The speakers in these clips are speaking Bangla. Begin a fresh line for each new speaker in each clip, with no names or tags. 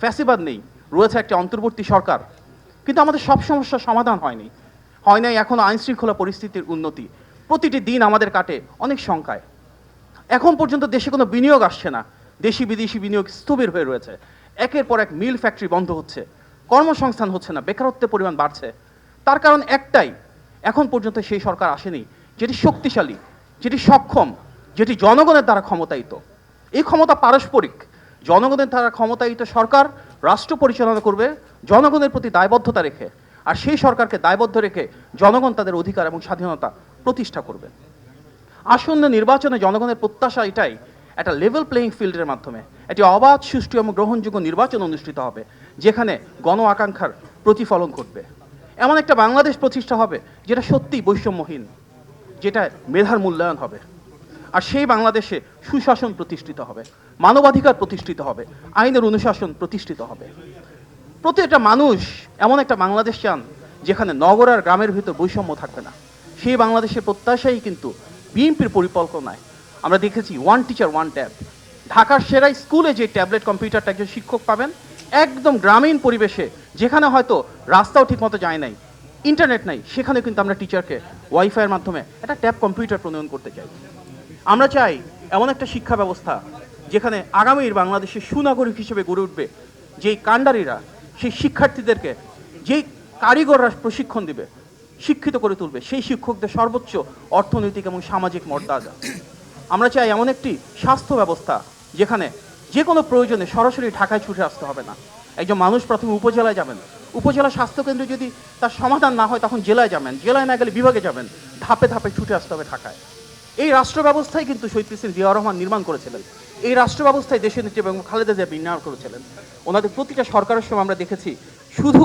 ফ্যাসিবাদ নেই, রয়েছে একটি অন্তর্বর্তী সরকার। কিন্তু আমাদের সব সমস্যার সমাধান হয়নি। হয় নাই এখনও আইন শৃঙ্খলা পরিস্থিতির উন্নতি। প্রতিটি দিন আমাদের কাটে অনেক শঙ্কায়। এখন পর্যন্ত দেশে কোনো বিনিয়োগ আসছে না। দেশি বিদেশি বিনিয়োগ স্থবির হয়ে রয়েছে। একের পর এক মিল ফ্যাক্টরি বন্ধ হচ্ছে। কর্মসংস্থান হচ্ছে না বেকারত্বের পরিমাণ বাড়ছে। তার কারণ একটাই, এখন পর্যন্ত সেই সরকার আসেনি, যেটি শক্তিশালী, যেটি সক্ষম, যেটি জনগণের দ্বারা ক্ষমতায়িত। এই ক্ষমতা পারস্পরিক জনগণের দ্বারা ক্ষমতায়িত সরকার রাষ্ট্র পরিচালনা করবে, জনগণের প্রতি দায়বদ্ধতা রেখে, আর সেই সরকারকে দায়বদ্ধ রেখে জনগণ তাদের অধিকার এবং স্বাধীনতা প্রতিষ্ঠা করবে। আসন্ন নির্বাচনে জনগণের প্রত্যাশা এটাই, একটা লেভেল প্লেয়িং ফিল্ডের মাধ্যমে, একটি অবাধ, সুষ্ঠু এবং গ্রহণযোগ্য নির্বাচন অনুষ্ঠিত হবে, যেখানে গণ আকাঙ্ক্ষার প্রতিফলন ঘটবে। এমন একটা বাংলাদেশ প্রতিষ্ঠা হবে, যেটা সত্যিই বৈষম্যহীন, যেটা মেধার মূল্যায়ন হবে। আর সেই বাংলাদেশে সুশাসন প্রতিষ্ঠিত হবে, মানবাধিকার প্রতিষ্ঠিত হবে, আইনের অনুশাসন প্রতিষ্ঠিত হবে। প্রত্যেকটা মানুষ এমন একটা বাংলাদেশ চান যেখানে নগর আর গ্রামের ভিতর বৈষম্য থাকবে না। সেই বাংলাদেশের প্রত্যাশাই কিন্তু বিএনপির পরিকল্পনায়। আমরা দেখেছি ওয়ান টিচার ওয়ান ট্যাব ঢাকার সেরাই স্কুলে যে ট্যাবলেট কম্পিউটারটা একজন শিক্ষক পাবেন, একদম গ্রামীণ পরিবেশে, যেখানে হয়তো রাস্তাও ঠিকমতো যায় নাই ইন্টারনেট নাই, সেখানে কিন্তু আমরা টিচারকে ওয়াইফাইয়ের মাধ্যমে একটা ট্যাব কম্পিউটার প্রণয়ন করতে চাই। আমরা চাই এমন একটা শিক্ষা ব্যবস্থা যেখানে আগামীর বাংলাদেশের সুনাগরিক হিসেবে গড়ে উঠবে যেই কাণ্ডারীরা সেই শিক্ষার্থীদেরকে যেই কারিগররা প্রশিক্ষণ দিবে, শিক্ষিত করে তুলবে, সেই শিক্ষকদের সর্বোচ্চ অর্থনৈতিক এবং সামাজিক মর্যাদা। আমরা চাই এমন একটি স্বাস্থ্য ব্যবস্থা যেখানে যে কোনো প্রয়োজনে সরাসরি ঢাকায় ছুটে আসতে হবে না। একজন মানুষ প্রথমে উপজেলায় যাবেন। উপজেলা স্বাস্থ্যকেন্দ্রে যদি তার সমাধান না হয়, তখন জেলায় যাবেন। জেলায় না গেলে বিভাগে যাবেন। ধাপে ধাপে ছুটে আসতে হবে ঢাকায়। এই রাষ্ট্র ব্যবস্থায় কিন্তু শহীদ প্রেসিডেন্ট জিয়াউর রহমান নির্মাণ করেছিলেন। এই রাষ্ট্র ব্যবস্থায় দেশের নেত্রী এবং খালেদা জিয়া বিনিয়োগ করেছিলেন। ওনাদের প্রতিটা সরকারের সময় আমরা দেখেছি, শুধু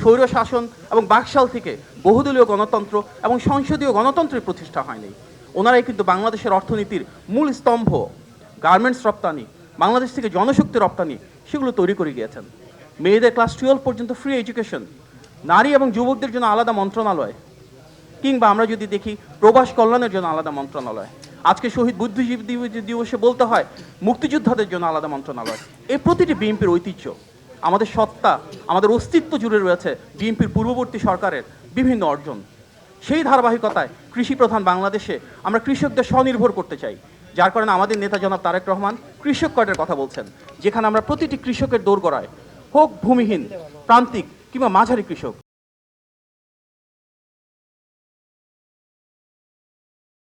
স্বৈর শাসন এবং বাকশাল থেকে বহুদলীয় গণতন্ত্র এবং সংসদীয় গণতন্ত্রের প্রতিষ্ঠা হয়নি। ওনারাই কিন্তু বাংলাদেশের অর্থনীতির মূল স্তম্ভ। গার্মেন্টস রপ্তানি, বাংলাদেশ থেকে জনশক্তি রপ্তানি, সেগুলো তৈরি করে গিয়েছেন। মেয়েদের ক্লাস টুয়েলভ পর্যন্ত ফ্রি এডুকেশন, নারী এবং যুবকদের জন্য আলাদা মন্ত্রণালয় কিংবা আমরা যদি দেখি প্রবাস কল্যাণের জন্য আলাদা মন্ত্রণালয়। আজকে শহীদ বুদ্ধিজীবী দিবসে বলতে হয়, মুক্তিযোদ্ধাদের জন্য আলাদা মন্ত্রণালয়। এই প্রতিটি বিএনপির ঐতিহ্য। আমাদের সত্তা, আমাদের অস্তিত্ব জুড়ে রয়েছে বিএনপির পূর্ববর্তী সরকারের বিভিন্ন অর্জন। সেই ধারাবাহিকতায় কৃষি প্রধান বাংলাদেশে আমরা কৃষকদের স্বনির্ভর করতে চাই। যার কারণে আমাদের নেতা জনাব তারেক রহমান কৃষক কার্ডের কথা বলছেন, যেখানে আমরা প্রতিটি কৃষকের দৌড় গড়ায়, হোক ভূমিহীন, প্রান্তিক কিংবা মাঝারি কৃষক।